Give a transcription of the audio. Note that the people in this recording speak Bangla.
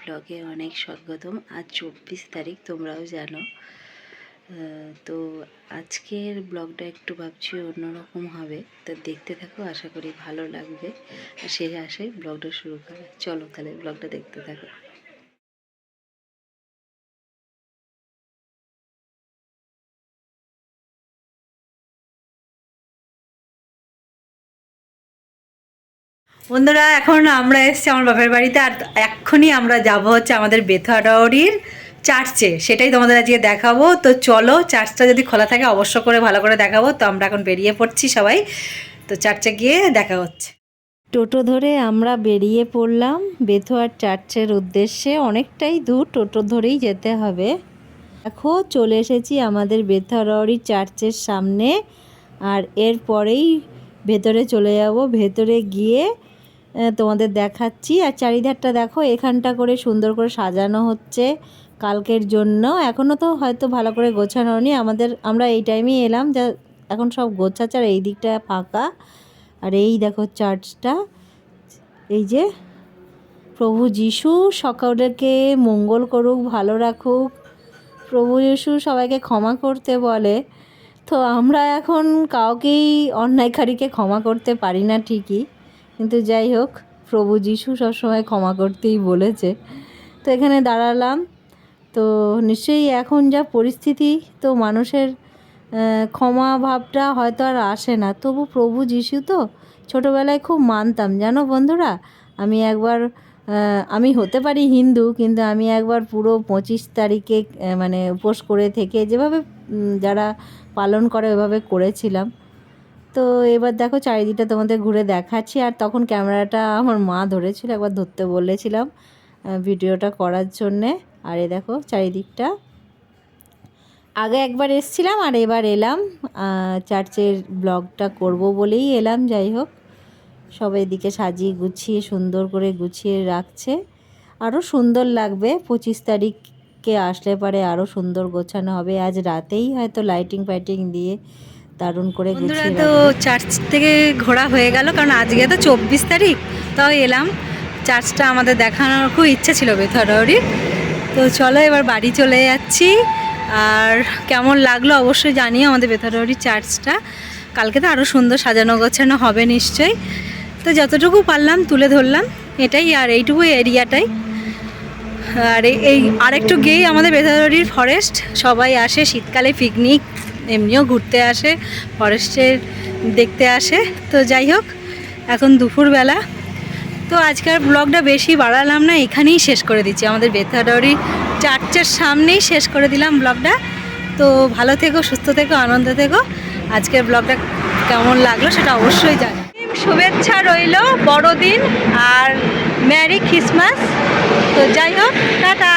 ব্লগে অনেক স্বাগতম। আজ চব্বিশ তারিখ, তোমরাও জানো। তো আজকের ব্লগটা একটু ভাবছি অন্যরকম হবে। তো দেখতে থাকো, আশা করি ভালো লাগবে। সেই আশায় ব্লগটা শুরু করা। চলো তাহলে ব্লগটা দেখতে থাকো। বন্ধুরা, এখন আমরা এসেছি আমার বাপের বাড়িতে আর এক্ষুনি আমরা যাব হচ্ছে আমাদের বেথুয়াডাউরির চার্চে। সেটাই তোমাদের আজকে দেখাবো। তো চলো, চার্চটা যদি খোলা থাকে অবশ্য করে ভালো করে দেখাবো। তো আমরা এখন বেরিয়ে পড়ছি সবাই। তো চার্চে গিয়ে দেখা হচ্ছে। টোটো ধরে আমরা বেরিয়ে পড়লাম বেথুয়ার চার্চের উদ্দেশ্যে। অনেকটাই দূর টোটো ধরেই যেতে হবে। দেখো, চলে এসেছি আমাদের বেথুয়ারি চার্চের সামনে। আর এরপরেই ভেতরে চলে যাব। ভেতরে গিয়ে তোমাদের দেখাচ্ছি। আর চারিধারটা দেখো, এখানটা করে সুন্দর করে সাজানো হচ্ছে কালকের জন্য। এখনও তো হয়তো ভালো করে গোছানো হয়নি। আমাদের, আমরা এই টাইমেই এলাম, যা এখন সব গোছাচ্ছে আর এই দিকটা ফাঁকা। আর এই দেখো চার্চটা, এই যে প্রভু যিশু, সকলকে মঙ্গল করুক, ভালো রাখুক। প্রভু যিশু সবাইকে ক্ষমা করতে বলে। তো আমরা এখন কাউকেই অন্যায়কারীকে ক্ষমা করতে পারি না ঠিকই। কিন্তু যাই হোক, প্রভু যিশু সবসময় ক্ষমা করতেই বলেছে। তো এখানে দাঁড়ালাম। তো নিশ্চয়ই এখন যা পরিস্থিতি, তো মানুষের ক্ষমা ভাবটা হয়তো আর আসে না। তবু প্রভু যিশু তো ছোটোবেলায় খুব মানতাম। জানো বন্ধুরা, আমি একবার আমি হতে পারি হিন্দু, কিন্তু আমি একবার পুরো পঁচিশ তারিখে মানে উপোস করে থেকে যেভাবে যারা পালন করে ওইভাবে করেছিলাম। তো এবার দেখো চারিদিকটা তোমাদের ঘুরে দেখাচ্ছি। আর তখন ক্যামেরাটা আমার মা ধরেছিল, একবার ধরতে বলেছিলাম ভিডিওটা করার জন্যে। আর এ দেখো চারিদিকটা। আগে একবার এসছিলাম আর এবার এলাম। চার্চের ব্লগটা করব বলেই এলাম, যাই হোক। সব এদিকে সাজিয়ে গুছিয়ে, সুন্দর করে গুছিয়ে রাখছে। আরও সুন্দর লাগবে, পঁচিশ তারিখকে আসলে পরে আরও সুন্দর গোছানো হবে। আজ রাতেই হয়তো লাইটিং ফাইটিং দিয়ে দারুণ করে বন্ধুরা তো চার্চ থেকে ঘোরা হয়ে গেল কারণ আজকে তো চব্বিশ তারিখ তাও এলাম। চার্চটা আমাদের দেখানোর খুব ইচ্ছে ছিল বেথরাউরির তো চলো এবার বাড়ি চলে যাচ্ছি। আর কেমন লাগল অবশ্যই জানিও আমাদের বেথরাউরি চার্চটা। কালকে তো আরও সুন্দর সাজানো গোছানো হবে নিশ্চয়ই। তো যতটুকু পারলাম তুলে ধরলাম এটাই আর এইটুকু এরিয়াটাই। আর এই- এই আরেকটু গেই আমাদের বেথারির ফরেস্ট সবাই আসে শীতকালে পিকনিক এমনিও ঘুরতে আসে, ফরেস্টের দেখতে আসে। তো যাই হোক, এখন দুপুরবেলা। তো আজকের ব্লগটা বেশি বাড়ালাম না, এখানেই শেষ করে দিচ্ছি। আমাদের বেথাডরি চার্চের সামনেই শেষ করে দিলাম ব্লগটা তো ভালো থেকো, সুস্থ থেকো, আনন্দ থেকো। আজকের ব্লগটা কেমন লাগল সেটা অবশ্যই জানি। শুভেচ্ছা রইল, বড়দিন আর ম্যারি ক্রিসমাস তো যাই হোক, টাটা।